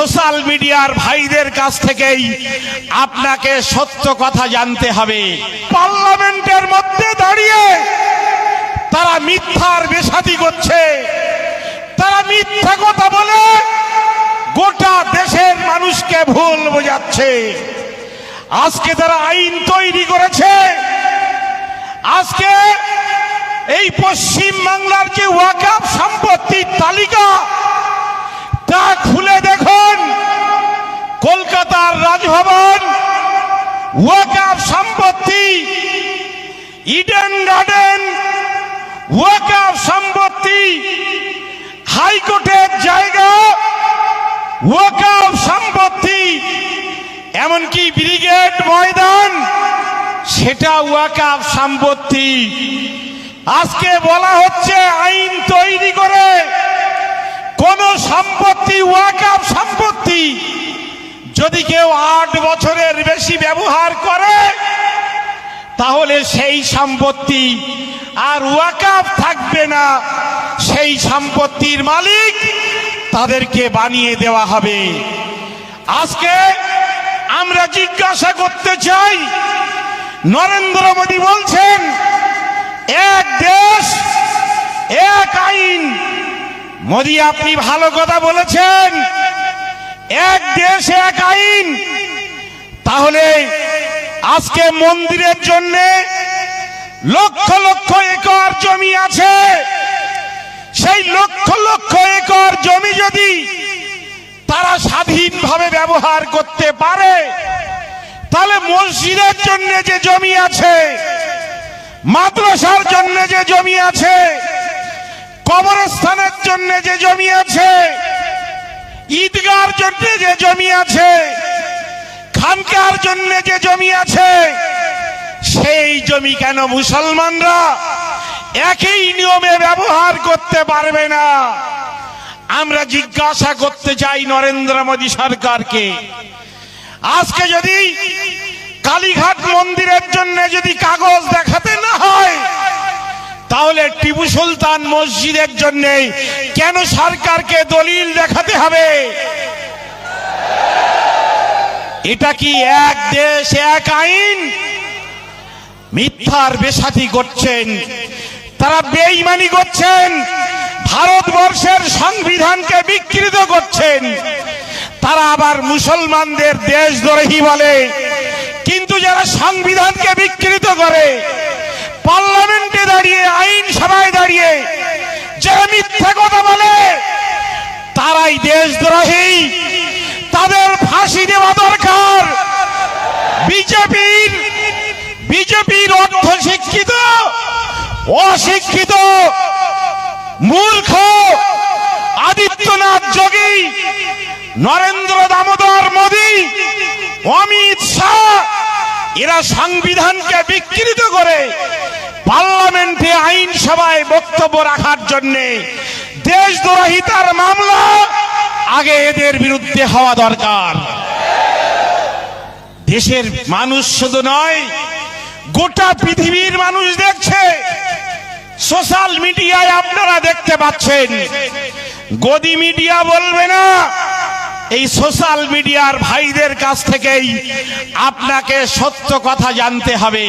Social মিডিয়ার ভাইদের কাছ থেকেই আপনাকে সত্য কথা জানতে হবে। পার্লামেন্টের মধ্যে দাঁড়িয়ে তারা মিথ্যার বেসাদি করছে। তারা মিথ্যা কথা বলে গোটা দেশের মানুষকে ভুল বোঝাচ্ছে। আজকে তারা আইন তৈরি করেছে। আজকে এই পশ্চিম বাংলার যে ওয়াকাপ সম্পত্তির তালিকা কলকাতার রাজভবন ওয়াকাপ সম্পত্তি, ইডেন গার্ডেন ওয়াকাপ সম্পত্তি, হাইকোর্টের জায়গা ওয়াকাপ সম্পত্তি, এমনকি ব্রিগেড ময়দান, সেটা ওয়াকাপ সম্পত্তি। আজকে বলা হচ্ছে আইন তৈরি করে কোন সম্পত্তি ওয়াকাপ সম্পত্তি যদি কেউ আট বছরের বেশি ব্যবহার করে, তাহলে সেই সম্পত্তি আর ওয়াকাপ থাকবে না। সেই সম্পত্তির মালিক তাদেরকে বানিয়ে দেওয়া হবে। আজকে আমরা জিজ্ঞাসা করতে চাই, নরেন্দ্র মোদী বলছেন, এক দেশ, এক আইন। মোদী আপনি ভালো কথা বলেছেন। এক দেশ, এক আইন। তাহলে আজকে মন্দিরের জন্য লক্ষ লক্ষ একর জমি আছে। সেই লক্ষ লক্ষ একর জমি যদি তারা স্বাধীনভাবে ব্যবহার করতে পারে, তাহলে মসজিদের জন্য যে জমি আছে, মাদ্রাসার জন্য যে জমি আছে, কবরস্থানের জন্য যে জমি আছে ঈদগার জন্য যে জমি আছে, খানকার জন্য যে জমি আছে, সেই জমি কেন মুসলমানরা একই নিয়মে ব্যবহার করতে পারবে না? আমরা জিজ্ঞাসা করতে চাই নরেন্দ্র মোদী সরকারকে। আজকে যদি কালীঘাট মন্দিরের জন্য যদি কাগজ দেখাতে না হয় তাহলে টিপু সুলতান মসজিদের জন্য কেন সরকারকে দলিল দেখাতে হবে? এটা কি এক দেশ, এক আইন? মিথ্যার বেসাতি করছেন, তারা বেইমানি করছেন, ভারতবর্ষের সংবিধানকে বিকৃত করছেন। তারা আবার মুসলমানদের দেশ দেশদ্রোহী বলে, কিন্তু যারা সংবিধানকে বিকৃত করে পার্লামেন্টে দাঁড়িয়ে, আইন সভায় দাঁড়িয়ে যারা মিথ্যা কথা বলে, তারাই দেশদ্রোহী। তাদের ফাঁসি দেওয়া দরকার। বিজেপির বিজেপির অর্থ শিক্ষিত, অশিক্ষিত, মূর্খ, আদিত্যনাথ যোগী, নরেন্দ্র দামোদর মোদী, অমিত শাহ এরা সংবিধানকে বিকৃত করে পার্লামেন্টে আইনসভায় বক্তব্য রাখার জন্য দেশদ্রোহিতার মামলা আগে এদের বিরুদ্ধে হওয়া দরকার। দেশের মানুষ শুধু নয়, গোটা পৃথিবীর মানুষ দেখছে, সোশ্যাল মিডিয়ায় আপনারা দেখতে পাচ্ছেন। গদি মিডিয়া বলবে না এই সোশ্যাল মিডিয়ার ভাইদের কাছ থেকেই আপনাকে সত্য কথা জানতে হবে।